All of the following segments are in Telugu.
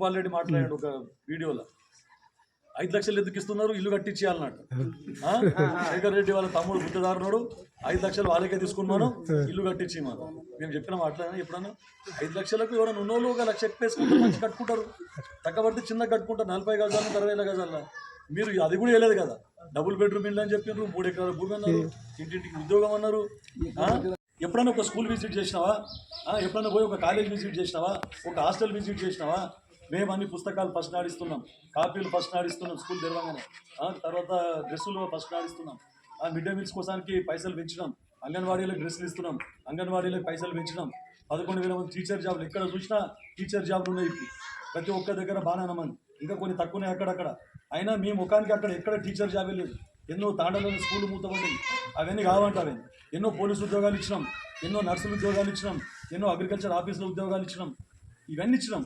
భూపాల్ రెడ్డి మాట్లాడాడు ఒక వీడియోలో. ఐదు లక్షలు ఎందుకు ఇస్తున్నారు? ఇల్లు కట్టించేయాలన్నట్టు ఆ? శేఖర్ రెడ్డి వాళ్ళ తమ్ముడు గుత్తదారున్నాడు. ఐదు లక్షలు వాళ్ళకే తీసుకున్నాను ఇల్లు కట్టించి మనం. మేము చెప్పిన మాట్లాడినా ఎప్పుడన్నా? ఐదు లక్షలకు ఎవరైనా ఉన్నోళ్ళు ఒక లక్ష ఎక్కువేసుకుంటారు మంచి కట్టుకుంటారు. తగ్గబడితే చిన్న కట్టుకుంటారు. నలభై గజాలు అరవై గజాల. మీరు అది కూడా వేయలేదు కదా. డబుల్ బెడ్రూమ్ ఇల్లు అని చెప్పినారు మూడు ఎకరాల భూమి అన్నారు ఇంటింటికి ఉద్యోగం అన్నారు. ఎప్పుడైనా ఒక స్కూల్ విజిట్ చేసినావా? ఆ, ఎప్పుడైనా పోయి ఒక కాలేజ్ విజిట్ చేసినావా? ఒక హాస్టల్ విజిట్ చేసినావా? మేము అన్ని పుస్తకాలు ఫస్ట్ నాడిస్తున్నాం కాపీలు ఫస్ట్ నాడిస్తున్నాం స్కూల్ తెరవగానే. తర్వాత డ్రెస్సులు ఫస్ట్ నాడిస్తున్నాం ఆ మిడ్ డే మీల్స్ కోసానికి పైసలు పెంచినాం. అంగన్వాడీలకు డ్రెస్సులు ఇస్తున్నాం. అంగన్వాడీలకు పైసలు పెంచినాం. పదకొండు వేల మంది టీచర్ జాబ్లు ఎక్కడ చూసినా టీచర్ జాబ్లు ఉన్నాయి ప్రతి ఒక్క దగ్గర బాగానే మంది ఇంకా కొన్ని తక్కువనే అక్కడక్కడ. అయినా మీ ముఖానికి అక్కడ ఎక్కడ టీచర్ జాబ్ లేదు ఎన్నో తాండలను స్కూల్ మూతపడ్డాయి. అవన్నీ కావంట అవన్నీ ఎన్నో పోలీసు ఉద్యోగాలు ఇచ్చినాం. ఎన్నో నర్సులు ఉద్యోగాలు ఇచ్చినాం. ఎన్నో అగ్రికల్చర్ ఆఫీసులు ఉద్యోగాలు ఇచ్చినాం. ఇవన్నీ ఇచ్చినాం.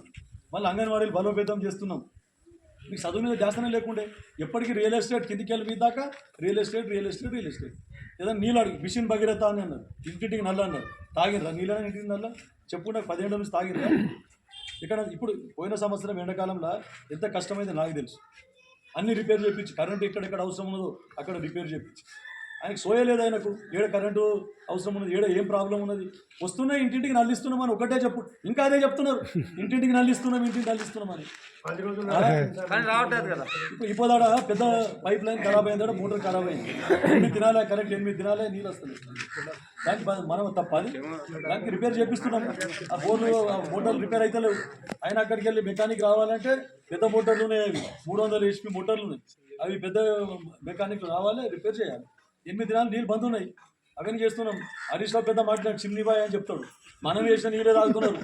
మళ్ళీ అంగన్వాడీలు బలోపేతం చేస్తున్నాం. మీకు చదువు మీద ధ్యాసనే లేకుండే. ఎప్పటికీ రియల్ ఎస్టేట్ కిందికి వెళ్ళి దాకా real estate real estate real estate. ఏదైనా నీళ్ళు అడిగి మిషన్ భగీరథ అని అన్నారు. ఇంటింటికి నల్ల అన్నారు. తాగినరా నీళ్ళ ఇంటికి నల్ల? చెప్పుకుంటే పదిహేడు నుంచి తాగినరా ఇక్కడ ఇప్పుడు పోయిన సంవత్సరం ఎండాకాలంలో ఎంత కష్టమైంది నాకు తెలుసు. అన్ని రిపేర్ చేయించి కరెంట్ ఎక్కడెక్కడ అవసరం ఉన్నదో అక్కడ రిపేర్ చేయించి ఆయనకు సోయలేదు ఆయనకు. ఏడ కరెంటు అవసరం ఉన్నది? ఏడ ఏం ప్రాబ్లం ఉన్నది? వస్తున్నాయి ఇంటింటికి నల్లిస్తున్నాం అని ఒకటే చెప్పు. ఇంకా అదే చెప్తున్నారు. ఇంటింటికి నల్లిస్తున్నాం ఇంటింటికి నల్లిస్తున్నాం అని. కానీ రావట్లేదు కదా. ఇప్పుడు పెద్ద పైప్ లైన్ ఖరాబ్ అయిందాడ మోటార్ ఖరాబ్ అయింది. ఎనిమిది దినాలే కరెక్ట్ ఎనిమిది దినాలే నీళ్ళు వస్తుంది దానికి మన- తప్పది దానికి రిపేర్ చేపిస్తున్నాం ఆ బోర్లు ఆ మోటార్లు రిపేర్ అయితే లేవు. అయినా అక్కడికి వెళ్ళి మెకానిక్ రావాలంటే పెద్ద మోటార్లు ఉన్నాయి అవి. మూడు వందల హెచ్పి మోటార్లు ఉన్నాయి. అవి పెద్ద మెకానిక్ రావాలి రిపేర్ చేయాలి. ఎనిమిది దినాలు నీళ్ళు బంద్ ఉన్నాయి. అవన్నీ చేస్తున్నాం. హరీష్ పెద్ద మాట్లాడు చిమ్నిబాయ్ అని చెప్తాడు. మనం వేసిన నీళ్ళే తాగుతున్నారు.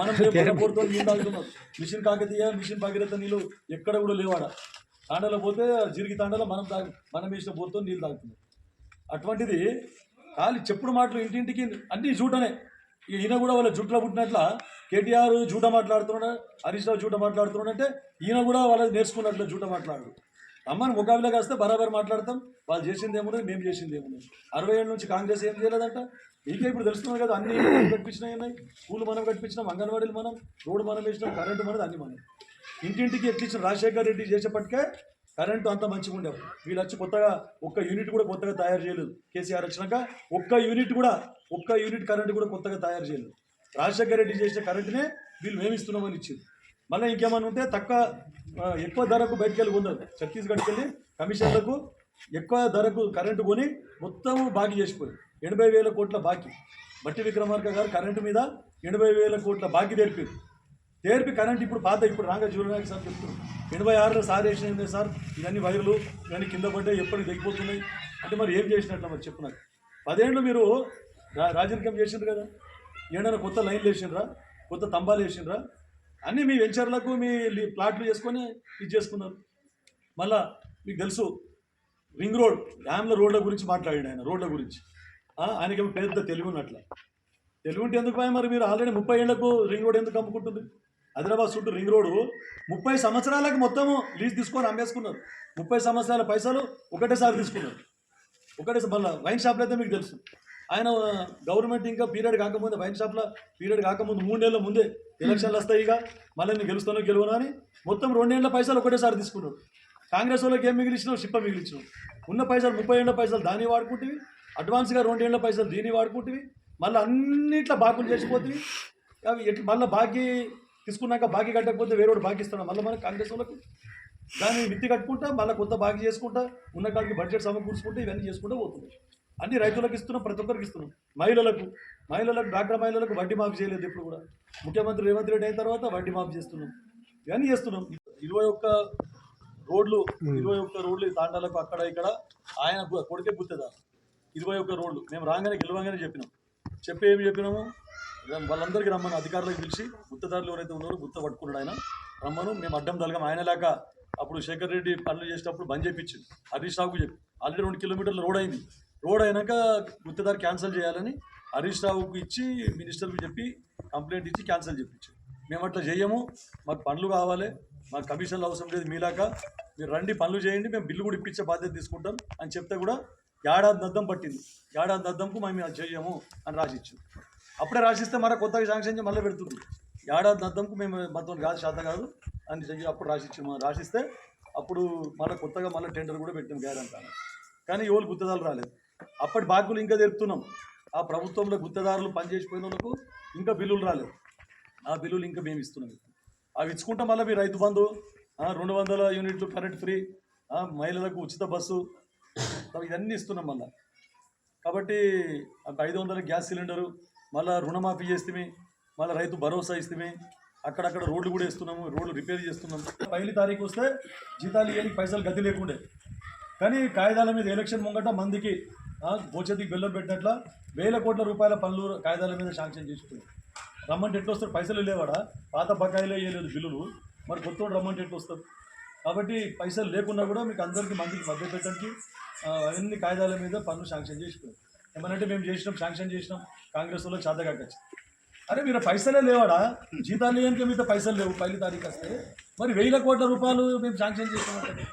మనం పోరుతో నీళ్ళు తాగుతున్నారు. మిషన్ కాకతీయ మిషన్ భగీరథ నీళ్ళు ఎక్కడ కూడా లేవాడ తాండలో పోతే జిరిగి తాండలో మనం తాగు మనం వేసిన బోర్తో నీళ్ళు తాగుతున్నారు. అటువంటిది ఖాళీ చెప్పుడు మాటలు ఇంటింటికి అన్ని జూటనే. ఈయన కూడా వాళ్ళ జుట్లో పుట్టినట్ల కేటీఆర్ జూట మాట్లాడుతున్నాడు హరీష్ రావు జూట మాట్లాడుతున్నాడు అంటే ఈయన కూడా వాళ్ళది నేర్చుకున్నట్లు జూట మాట్లాడు. అమ్మని ముఖాబిలా కాస్తే బరాబర్ మాట్లాడతాం. వాళ్ళు చేసింది ఏమున్నది మేము చేసింది ఏమున్నది అరవై ఏళ్ళ నుంచి కాంగ్రెస్ ఏం చేయలేదంట. ఇంకే ఇప్పుడు తెలుస్తుంది కదా అన్ని కట్టించినాయి ఉన్నాయి. స్కూల్ మనం కట్టించినాం అంగన్వాడీలు మనం రోడ్డు మనం వేసినాం కరెంటు మనది అన్ని మనం ఇంటింటికి ఎక్కించిన రాజశేఖర్ రెడ్డి చేసేపటికే కరెంటు అంత మంచిగా ఉండేవి వీళ్ళు వచ్చి కొత్తగా ఒక్క యూనిట్ కూడా కొత్తగా తయారు చేయలేదు. కేసీఆర్ వచ్చినాక ఒక్క యూనిట్ కూడా ఒక్క యూనిట్ కరెంటు కూడా కొత్తగా తయారు చేయలేదు. రాజశేఖర్ రెడ్డి చేసిన కరెంటునే వీళ్ళు మేమిస్తున్నామని ఇచ్చింది. మళ్ళీ ఇంకేమైనా ఉంటే తక్కువ ఎక్కువ ధరకు బయటకు వెళ్ళి ఛత్తీస్గఢ్కి వెళ్ళి కమిషన్లకు ఎక్కువ ధరకు కరెంటు కొని మొత్తం బాకీ చేసిపోయి. ఎనభై వేల కోట్ల బాకీ. మట్టి విక్రమార్క గారు కరెంటు మీద ఎనభై వేల కోట్ల బాకీ తెరిపింది. తేర్పి కరెంట్ ఇప్పుడు పాత ఇప్పుడు రాగా జూలనాయక్ సార్ చెప్తున్నారు. ఎనభై ఆరులో సార్ వేసినది సార్? ఇవన్నీ వైర్లు ఇవన్నీ కింద పడ్డాయి ఎప్పటికి తెగిపోతున్నాయి. అంటే మరి ఏం చేసినట్టు మరి చెప్పు నాకు. పదేళ్ళు మీరు రా చేసిండ్రు కదా? ఏడైనా కొత్త లైన్లు వేసిండ్రా? కొత్త తంబాలు వేసిండ్రా? అన్నీ మీ వెంచర్లకు మీ ప్లాట్లు చేసుకొని ఇది చేసుకున్నారు. మళ్ళా మీకు తెలుసు రింగ్ రోడ్ డ్యామ్ల రోడ్ల గురించి మాట్లాడాడు ఆయన రోడ్ల గురించి. ఆయనకి పెద్ద తెలుగు ఉన్నట్ల. తెలుగు ఉంటే ఎందుకు పోయి మరి మీరు? ఆల్రెడీ ముప్పై ఏళ్ళకు రింగ్ రోడ్ ఎందుకు అమ్ముకుంటుంది? హైదరాబాద్ చుట్టూ రింగ్ రోడ్డు ముప్పై సంవత్సరాలకు మొత్తము లీజ్ తీసుకొని అమ్మేసుకున్నారు. ముప్పై సంవత్సరాల పైసలు ఒకటేసారి తీసుకున్నారు. ఒకటే మళ్ళీ వైన్ షాప్లో అయితే మీకు తెలుసు. ఆయన గవర్నమెంట్ ఇంకా పీరియడ్ కాకముందే వైన్ షాప్లో పీరియడ్ కాకముందు మూడేళ్ళ ముందే ఎలక్షన్లు వస్తాయి ఇక. మళ్ళీ నేను గెలుస్తానో గెలవను అని మొత్తం రెండేళ్ళ పైసలు ఒకటేసారి తీసుకున్నాడు కాంగ్రెస్ వాళ్ళకి ఏం మిగిలిచ్చినావు? షిప్ప మిగిలిచ్చినావు. ఉన్న పైసలు ముప్పై ఏళ్ళ పైసలు దాన్ని వాడుకుంటేవి అడ్వాన్స్గా రెండేళ్ళ పైసలు దీన్ని వాడుకుంటేవి మళ్ళీ అన్నిట్లో బాకులు చేసిపోతుంది అవి ఎట్లా మళ్ళీ బాకీ తీసుకున్నాక బాకీ కట్టకపోతే వేరేవాడు బాకీ ఇస్తాడు? మళ్ళీ మన కాంగ్రెస్ వాళ్ళకు దాన్ని మిత్తి కట్టుకుంటా మళ్ళీ కొత్త బాకీ చేసుకుంటా ఉన్న కాడికి బడ్జెట్ సమకూర్చుకుంటూ ఇవన్నీ చేసుకుంటూ పోతుంది అన్ని రైతులకు ఇస్తున్నాం ప్రతి ఒక్కరికి ఇస్తున్నాం. మహిళలకు మహిళలకు డాక్టర్ మహిళలకు వడ్డీ మాఫీ చేయలేదు ఇప్పుడు కూడా. ముఖ్యమంత్రి రేవంత్ రెడ్డి అయిన తర్వాత వడ్డీ మాఫీ చేస్తున్నాం. ఇవన్నీ చేస్తున్నాం. ఇరవై ఒక్క రోడ్లు ఇరవై ఒక్క రోడ్లు తాండాలకు అక్కడ ఇక్కడ ఆయన కొడితే గుర్తుందా. ఇరవై ఒక్క రోడ్లు. మేము రాగానే గెలవగానే చెప్పినాం. చెప్పి ఏమి చెప్పినాము? వాళ్ళందరికీ రమ్మని అధికారులకు పిలిచి గుత్తదారులు ఎవరైతే ఉన్నారో గుత్త పట్టుకున్నాడు ఆయన. రమ్మను మేము అడ్డం తలగం. ఆయన లేక అప్పుడు శేఖర్ రెడ్డి పనులు చేసేటప్పుడు బంద్ చేయించింది హరీష్ రావుకు చెప్పి. ఆల్రెడీ రెండు కిలోమీటర్ల రోడ్ అయింది. రోడ్ అయినాక గుత్తదారు క్యాన్సిల్ చేయాలని హరీష్ రావుకు ఇచ్చి మినిస్టర్కి చెప్పి కంప్లైంట్ ఇచ్చి క్యాన్సిల్ చెప్పించారు మేము అట్లా చేయము మాకు పనులు కావాలి మాకు కమిషన్లు అవసరం లేదు మీలాక మీరు రండి పనులు చేయండి మేము బిల్లు కూడా ఇప్పించే బాధ్యత తీసుకుంటాం అని చెప్తే కూడా ఏడాది దద్దం పట్టింది. ఏడాది దద్దంకు మేము అది చెయ్యము అని రాసిచ్చు అప్పుడే రాసిస్తే మరో కొత్తగా శాంక్షన్ చేసి మళ్ళీ పెడుతుంది. ఏడాది అద్దంకు మేము మొత్తం కాదు శాతం కాదు అని చెప్పి అప్పుడు రాసిచ్చాము రాసిస్తే అప్పుడు మళ్ళీ కొత్తగా మళ్ళీ టెండర్ కూడా పెట్టాం గ్యారంటీ. కానీ ఎవరు గుత్తదారులు రాలేదు. అప్పటి బాకులు ఇంకా తెలుపుతున్నాం. ఆ ప్రభుత్వంలో గుత్తదారులు పనిచేసిపోయిన వాళ్ళకు ఇంకా బిల్లులు రాలేదు. ఆ బిల్లులు ఇంకా మేము ఇస్తున్నాం అవి ఇచ్చుకుంటాం మళ్ళీ మీ రైతు బంధు రెండు వందల యూనిట్లు కరెంట్ ఫ్రీ మహిళలకు ఉచిత బస్సు ఇవన్నీ ఇస్తున్నాం మళ్ళీ. కాబట్టి ఒక ఐదు వందల గ్యాస్ సిలిండరు మళ్ళీ రుణమాఫీ చేస్తే మళ్ళీ రైతు భరోసా ఇస్తే అక్కడక్కడ రోడ్లు కూడా వేస్తున్నాము రోడ్లు రిపేర్ చేస్తున్నాం పైలి తారీఖు వస్తే జీతాలు ఇవ్వడానికి పైసలు గతి లేకుండే. కానీ కాగితాల మీద ఎలక్షన్ ముంగట మందికి ఆ, భోజతికి బెల్లం పెట్టినట్ల వేల కోట్ల రూపాయల పనులు కాగితాల మీద శాంక్షన్ చేసుకుంది రమ్మంటే ఎట్లా వస్తారు? పైసలు లేవాడా? పాత బకాయిలే వేయలేదు బిల్లులు. మరి కొత్త రమ్మంటే ఎట్లా వస్తారు? కాబట్టి పైసలు లేకున్నా కూడా మీకు అందరికీ మందికి మధ్య పెట్టడానికి అన్ని అవన్నీ కాగితాల మీద పనులు శాంక్షన్ చేసుకున్నారు ఏమనంటే మేము చేసినాం శాంక్షన్ చేసినాం. కాంగ్రెస్ వాళ్ళు చేతగట్టచ్చు అరే మీరు పైసలే లేవాడా? జీతాలు లేనికే మీద పైసలు లేవు? పైలి తారీఖు వస్తే. మరి వేల కోట్ల రూపాయలు మేము శాంక్షన్ చేసినామంటే